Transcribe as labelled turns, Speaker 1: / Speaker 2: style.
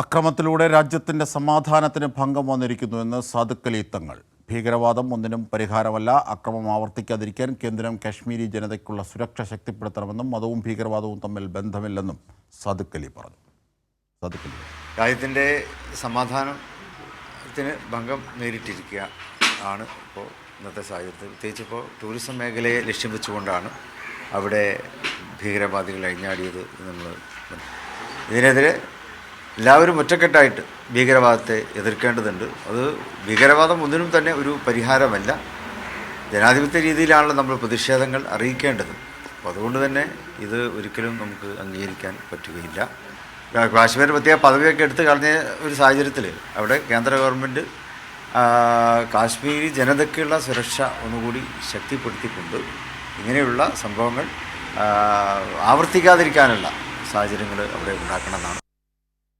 Speaker 1: അക്രമത്തിലൂടെ രാജ്യത്തിന്റെ സമാധാനത്തിന് ഭംഗം വന്നിരിക്കുന്നുവെന്ന് അലി തങ്ങൾ. ഭീകരവാദം ഒന്നിനും പരിഹാരമല്ല. അക്രമം ആവർത്തിക്കാതിരിക്കാൻ കേന്ദ്രം കാശ്മീരി ജനതയ്ക്കുള്ള സുരക്ഷ ശക്തിപ്പെടുത്തണമെന്നും മതവും ഭീകരവാദവും തമ്മിൽ ബന്ധമില്ലെന്നും അലി പറഞ്ഞു. അലി
Speaker 2: രാജ്യത്തിന്റെ സമാധാനത്തിന് ഭംഗം നേരിട്ടിരിക്കുക ആണ് ഇപ്പോൾ ഇന്നത്തെ സാഹചര്യത്തിൽ. പ്രത്യേകിച്ച് ഇപ്പോൾ ടൂറിസം മേഖലയെ ലക്ഷ്യം വെച്ചുകൊണ്ടാണ് അവിടെ ഭീകരവാദികൾ അഴിഞ്ഞാടിയത് നമ്മൾ ഇതിനെതിരെ എല്ലാവരും ഒറ്റക്കെട്ടായിട്ട് ഭീകരവാദത്തെ എതിർക്കേണ്ടതുണ്ട്. അത് ഭീകരവാദം ഒന്നിനും തന്നെ ഒരു പരിഹാരമല്ല. ജനാധിപത്യ രീതിയിലാണല്ലോ നമ്മൾ പ്രതിഷേധങ്ങൾ അറിയിക്കേണ്ടത്. അപ്പോൾ അതുകൊണ്ട് തന്നെ ഇത് ഒരിക്കലും നമുക്ക് അംഗീകരിക്കാൻ പറ്റുകയില്ല. കാശ്മീർ പ്രത്യേക പദവിയൊക്കെ എടുത്ത് കളഞ്ഞ ഒരു സാഹചര്യത്തിൽ അവിടെ കേന്ദ്ര ഗവൺമെന്റ് കാശ്മീരി ജനതയ്ക്കുള്ള സുരക്ഷ ഒന്നുകൂടി ശക്തിപ്പെടുത്തിക്കൊണ്ട് ഇങ്ങനെയുള്ള സംഭവങ്ങൾ ആവർത്തിക്കാതിരിക്കാനുള്ള സാഹചര്യങ്ങൾ അവിടെ ഉണ്ടാക്കണമെന്നാണ്